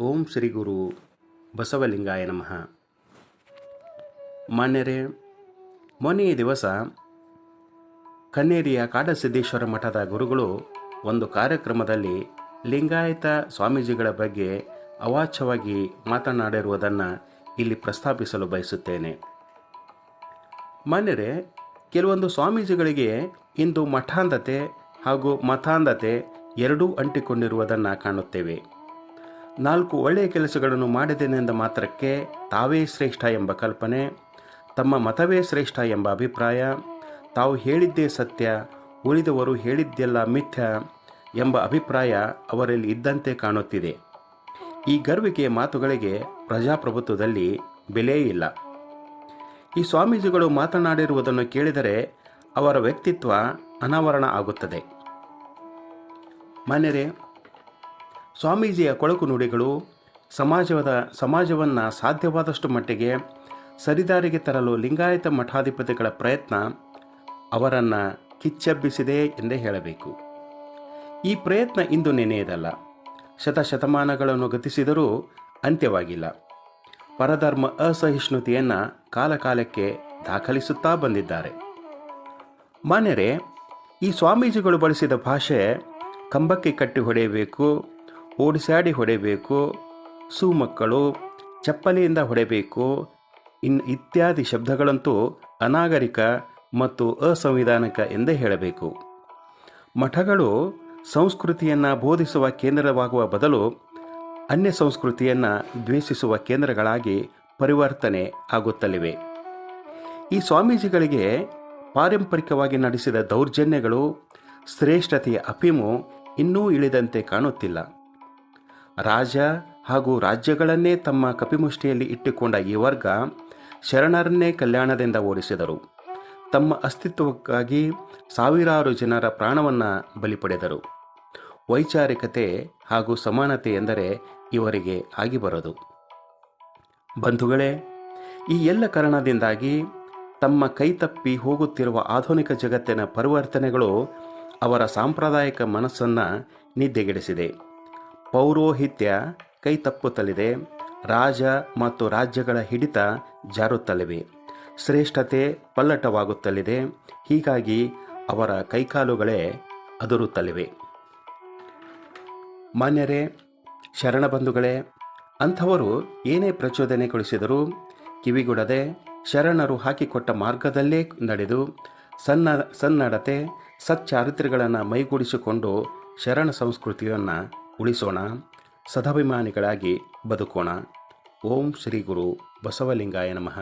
ಓಂ ಶ್ರೀ ಗುರು ಬಸವಲಿಂಗಾಯ ನಮಃ. ಮಾನ್ಯರೇ ಮೊನ್ನೆಯ ದಿವಸ ಕನ್ನೇರಿಯ ಕಾಡಸಿದ್ದೇಶ್ವರ ಮಠದ ಗುರುಗಳು ಒಂದು ಕಾರ್ಯಕ್ರಮದಲ್ಲಿ ಲಿಂಗಾಯತ ಸ್ವಾಮೀಜಿಗಳ ಬಗ್ಗೆ ಅವಾಚ್ಯವಾಗಿ ಮಾತನಾಡಿರುವುದನ್ನು ಇಲ್ಲಿ ಪ್ರಸ್ತಾಪಿಸಲು ಬಯಸುತ್ತೇನೆ. ಮಾನ್ಯರೇ, ಕೆಲವೊಂದು ಸ್ವಾಮೀಜಿಗಳಿಗೆ ಇಂದು ಮಠಾಂಧತೆ ಹಾಗೂ ಮತಾಂಧತೆ ಎರಡೂ ಅಂಟಿಕೊಂಡಿರುವುದನ್ನು ಕಾಣುತ್ತೇವೆ. ನಾಲ್ಕು ಒಳ್ಳೆಯ ಕೆಲಸಗಳನ್ನು ಮಾಡಿದ್ದೇನೆಂದ ಮಾತ್ರಕ್ಕೆ ತಾವೇ ಶ್ರೇಷ್ಠ ಎಂಬ ಕಲ್ಪನೆ, ತಮ್ಮ ಮತವೇ ಶ್ರೇಷ್ಠ ಎಂಬ ಅಭಿಪ್ರಾಯ, ತಾವು ಹೇಳಿದ್ದೇ ಸತ್ಯ, ಉಳಿದವರು ಹೇಳಿದ್ದೆಲ್ಲ ಮಿಥ್ಯ ಎಂಬ ಅಭಿಪ್ರಾಯ ಅವರಲ್ಲಿ ಇದ್ದಂತೆ ಕಾಣುತ್ತಿದೆ. ಈ ಗರ್ವಿಕೆಯ ಮಾತುಗಳಿಗೆ ಪ್ರಜಾಪ್ರಭುತ್ವದಲ್ಲಿ ಬೆಲೆಯೇ ಇಲ್ಲ. ಈ ಸ್ವಾಮೀಜಿಗಳು ಮಾತನಾಡಿರುವುದನ್ನು ಕೇಳಿದರೆ ಅವರ ವ್ಯಕ್ತಿತ್ವ ಅನಾವರಣ ಆಗುತ್ತದೆ. ಮಾನ್ಯರೇ ಸ್ವಾಮೀಜಿಯ ಕೊಳಕು ನುಡಿಗಳು ಸಮಾಜದ ಸಮಾಜವನ್ನು ಸಾಧ್ಯವಾದಷ್ಟು ಮಟ್ಟಿಗೆ ಸರಿದಾರಿಗೆ ತರಲು ಲಿಂಗಾಯತ ಮಠಾಧಿಪತಿಗಳ ಪ್ರಯತ್ನ ಅವರನ್ನು ಕಿಚ್ಚೆಬ್ಬಿಸಿದೆ ಎಂದೇ ಹೇಳಬೇಕು. ಈ ಪ್ರಯತ್ನ ಇಂದು ನೆನೆಯದಲ್ಲ. ಶತಶತಮಾನಗಳನ್ನು ಗತಿಸಿದರೂ ಅಂತ್ಯವಾಗಿಲ್ಲ. ಪರಧರ್ಮ ಅಸಹಿಷ್ಣುತೆಯನ್ನು ಕಾಲಕಾಲಕ್ಕೆ ದಾಖಲಿಸುತ್ತಾ ಬಂದಿದ್ದಾರೆ. ಮಾನ್ಯರೇ, ಈ ಸ್ವಾಮೀಜಿಗಳು ಬಳಸಿದ ಭಾಷೆ ಕಂಬಕ್ಕೆ ಕಟ್ಟಿ ಹೊಡೆಯಬೇಕು ಓಡಿಸಾಡಿ ಹೊಡೆಯಬೇಕು, ಸುಮಕ್ಕಳು ಚಪ್ಪಲಿಯಿಂದ ಹೊಡೆಯಬೇಕು. ಇನ್ ಇತ್ಯಾದಿ ಶಬ್ದಗಳಂತೂ ಅನಾಗರಿಕ ಮತ್ತು ಅಸಂವಿಧಾನಿಕ ಎಂದೇ ಹೇಳಬೇಕು. ಮಠಗಳು ಸಂಸ್ಕೃತಿಯನ್ನು ಬೋಧಿಸುವ ಕೇಂದ್ರವಾಗುವ ಬದಲು ಅನ್ಯ ಸಂಸ್ಕೃತಿಯನ್ನು ದ್ವೇಷಿಸುವ ಕೇಂದ್ರಗಳಾಗಿ ಪರಿವರ್ತನೆ ಆಗುತ್ತಲಿವೆ. ಈ ಸ್ವಾಮೀಜಿಗಳಿಗೆ ಪಾರಂಪರಿಕವಾಗಿ ನಡೆಸಿದ ದೌರ್ಜನ್ಯಗಳು, ಶ್ರೇಷ್ಠತೆಯ ಅಫೀಮು ಇನ್ನೂ ಇಳಿದಂತೆ ಕಾಣುತ್ತಿಲ್ಲ. ರಾಜ ಹಾಗೂ ರಾಜ್ಯಗಳನ್ನೇ ತಮ್ಮ ಕಪಿಮುಷ್ಟಿಯಲ್ಲಿ ಇಟ್ಟುಕೊಂಡ ಈ ವರ್ಗ ಶರಣರನ್ನೇ ಕಲ್ಯಾಣದಿಂದ ಓಡಿಸಿದರು. ತಮ್ಮ ಅಸ್ತಿತ್ವಕ್ಕಾಗಿ ಸಾವಿರಾರು ಜನರ ಪ್ರಾಣವನ್ನು ಬಲಿ ಪಡೆದರು. ವೈಚಾರಿಕತೆ ಹಾಗೂ ಸಮಾನತೆ ಎಂದರೆ ಇವರಿಗೆ ಆಗಿಬರದು ಬಂಧುಗಳೇ, ಈ ಎಲ್ಲ ಕಾರಣದಿಂದಾಗಿ ತಮ್ಮ ಕೈತಪ್ಪಿ ಹೋಗುತ್ತಿರುವ ಆಧುನಿಕ ಜಗತ್ತಿನ ಪರಿವರ್ತನೆಗಳು ಅವರ ಸಾಂಪ್ರದಾಯಿಕ ಮನಸ್ಸನ್ನು ನಿದ್ದೆಗೆಡಿಸಿದೆ. ಪೌರೋಹಿತ್ಯ ಕೈತಪ್ಪುತ್ತಲಿದೆ ರಾಜ ಮತ್ತು ರಾಜ್ಯಗಳ ಹಿಡಿತ ಜಾರುತ್ತಲಿವೆ ಶ್ರೇಷ್ಠತೆ ಪಲ್ಲಟವಾಗುತ್ತಲಿದೆ, ಹೀಗಾಗಿ ಅವರ ಕೈಕಾಲುಗಳೇ ಅದುರುತ್ತಲಿವೆ ಮಾನ್ಯರೇ ಶರಣಬಂಧುಗಳೇ ಅಂಥವರು ಏನೇ ಪ್ರಚೋದನೆಗೊಳಿಸಿದರೂ ಕಿವಿಗೊಡದೆ ಶರಣರು ಹಾಕಿಕೊಟ್ಟ ಮಾರ್ಗದಲ್ಲೇ ನಡೆದು ಸನ್ನ, ಸನ್ನಡತೆ, ಸಚ್ಚಾರಿತ್ರ್ಯಗಳನ್ನು ಮೈಗೂಡಿಸಿಕೊಂಡು ಶರಣ ಸಂಸ್ಕೃತಿಯನ್ನು ಉಳಿಸೋಣ ಸದಾಭಿಮಾನಿಗಳಾಗಿ ಬದುಕೋಣ. ಓಂ ಶ್ರೀ ಗುರು ಬಸವಲಿಂಗಾಯ ನಮಃ.